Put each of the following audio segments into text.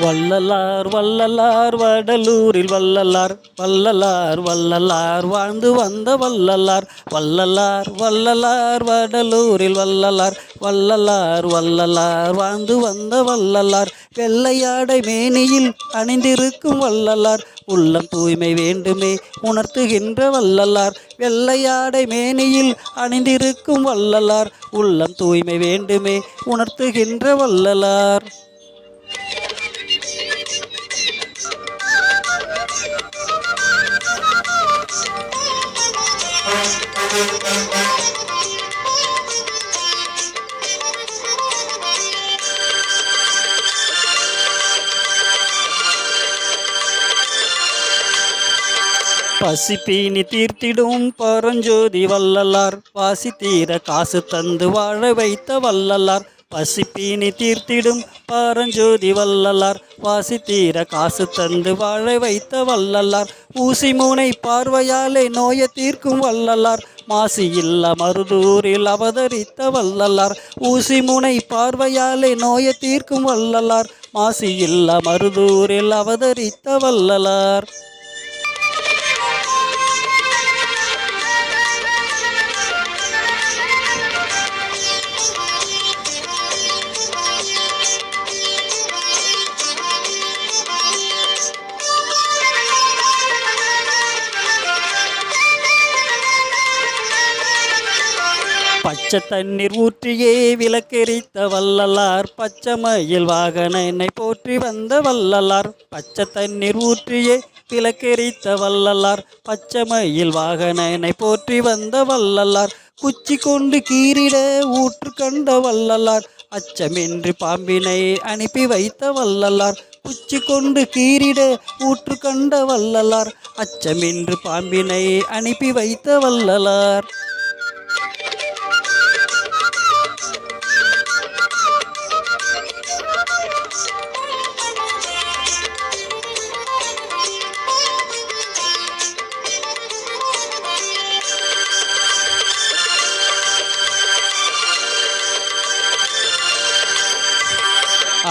வள்ளலார் வள்ளலார் வடலூரில் வள்ளலார் வள்ளலார் வள்ளலார் வாழ்ந்து வந்த வள்ளலார் வள்ளலார் வள்ளலார் வடலூரில் வள்ளலார் வள்ளலார் வள்ளலார் வாழ்ந்து வந்த வள்ளலார் வெள்ளையாடை மேனியில் அணிந்திருக்கும் வள்ளலார் உள்ளம் தூய்மை வேண்டுமே உணர்த்துகின்ற வள்ளலார் வெள்ளையாடை மேனியில் அணிந்திருக்கும் வள்ளலார் உள்ளம் தூய்மை வேண்டுமே உணர்த்துகின்ற வள்ளலார். பசிப்பீனி தீர்த்திடும் பரஞ்சோதி வல்லலார் வாசி தீர காசு தந்து வாழ வைத்த வல்லலார் பசிப்பீனி தீர்த்திடும் பரஞ்சோதி வல்லலார் வாசி தீர காசு தந்து வாழ வைத்த வல்லலார் ஊசி மூனை பார்வையாலே நோய தீர்க்கும் வல்லலார் மாசி இல்ல மருதூரில் அவதரித்த வல்லலார் ஊசி முனை பார்வையாலே நோயை தீர்க்கும் வல்லலார் மாசி இல்ல மருதூரில் அவதரித்த வல்லலார் பச்சை தண்ணீர் ஊற்றியே விளக்கெரித்த வள்ளலார் பச்சைமயில் வாகனனை போற்றி வந்த வல்லலார் பச்சை தண்ணீர் ஊற்றியே விளக்கெரித்த வள்ளலார் பச்சைமயில் வாகனனை போற்றி வந்த வல்லலார் குச்சி கொண்டு கீறிட ஊற்று கண்ட வல்லலார் அச்சமின்றி பாம்பினை அனுப்பி வைத்த வல்லலார் குச்சி கொண்டு கீறிட ஊற்று கண்ட வல்லலார் அச்சமின்றி பாம்பினை அனுப்பி வைத்த வல்லலார்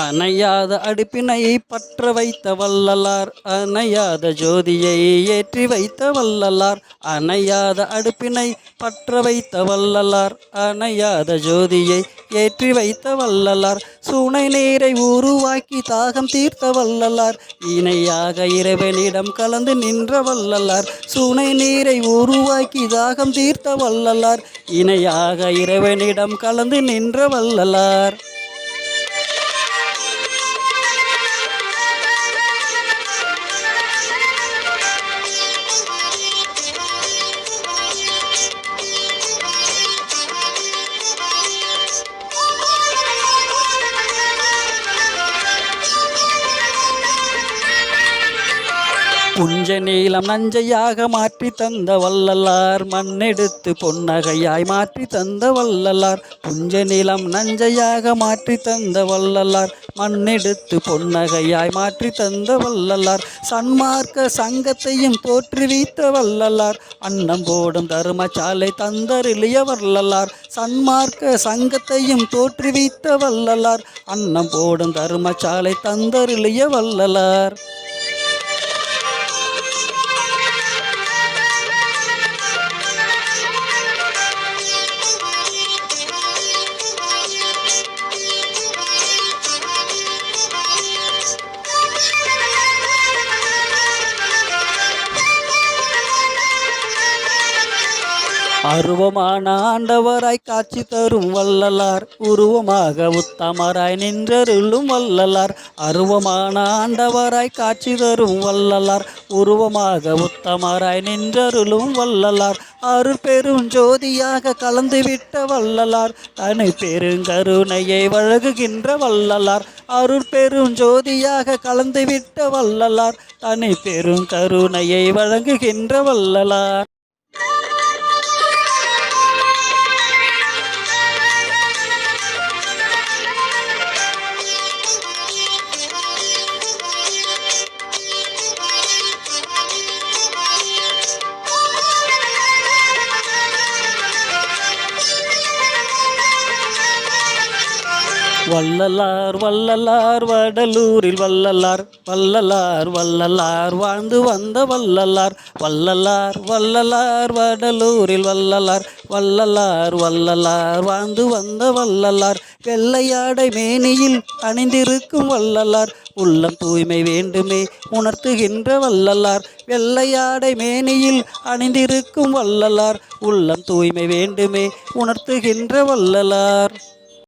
அணையாத அடுப்பினை பற்ற வைத்த வல்லலார் அணையாத ஜோதியை ஏற்றி வைத்த வல்லலார் அணையாத அடுப்பினை பற்ற வைத்த வல்லலார் அணையாத ஜோதியை ஏற்றி வைத்த வல்லலார் சுனை நீரை உருவாக்கி தாகம் தீர்த்த வல்லலார் இணையாக இறைவனிடம் கலந்து நின்ற வல்லலார் சுனை நீரை உருவாக்கி தாகம் தீர்த்த வல்லலார் இணையாக இறைவனிடம் கலந்து நின்ற வல்லலார் புஞ்ச நீளம் நஞ்சையாக மாற்றி தந்த வள்ளலார் மண்ணெடுத்து பொன்னகையாய் மாற்றி தந்த வள்ளலார். புஞ்ச நீளம் நஞ்சையாக மாற்றி தந்த வள்ளலார் மண்ணெடுத்து பொன்னகையாய் மாற்றி தந்த வள்ளலார். சன்மார்க்க சங்கத்தையும் தோற்றுவித்த வள்ளலார். அன்னம் போடும் தருமசாலை தந்தருளிய வள்ளலார். சன்மார்க்க சங்கத்தையும் தோற்றுவித்த வள்ளலார். அன்னம் போடும் தருமசாலை தந்தருளிய வள்ளலார். அருவமான ஆண்டவராய் காட்சி தரும் வல்லலார் உருவமாக உத்தமராய் நின்றருளும் வல்லலார் அருவமான ஆண்டவராய் காட்சி தரும் வல்லலார் உருவமாக உத்தமராய் நின்றருளும் வள்ளலார். அருட்பெரும் ஜோதியாக கலந்துவிட்ட வல்லலார் தனி பெருங்கருணையை வழங்குகின்ற வல்லலார் அருள் பெரும் ஜோதியாக கலந்துவிட்ட வள்ளலார். தனி பெருங்கருணையை வழங்குகின்ற வல்லலார் வள்ளலார் வள்ளலார் வடலூரில் வள்ளலார் வள்ளலார் வள்ளலார் வாழ்ந்து வந்த வள்ளலார் வள்ளலார் வள்ளலார் வடலூரில் வள்ளலார் வள்ளலார் வள்ளலார் வாழ்ந்து வந்த வள்ளலார் வெள்ளையாடை மேனியில் அணிந்திருக்கும் வள்ளலார் உள்ளம் தூய்மை வேண்டுமே உணர்த்துகின்ற வள்ளலார் வெள்ளையாடை மேனியில் அணிந்திருக்கும் வள்ளலார் உள்ளம் தூய்மை வேண்டுமே உணர்த்துகின்ற வள்ளலார்.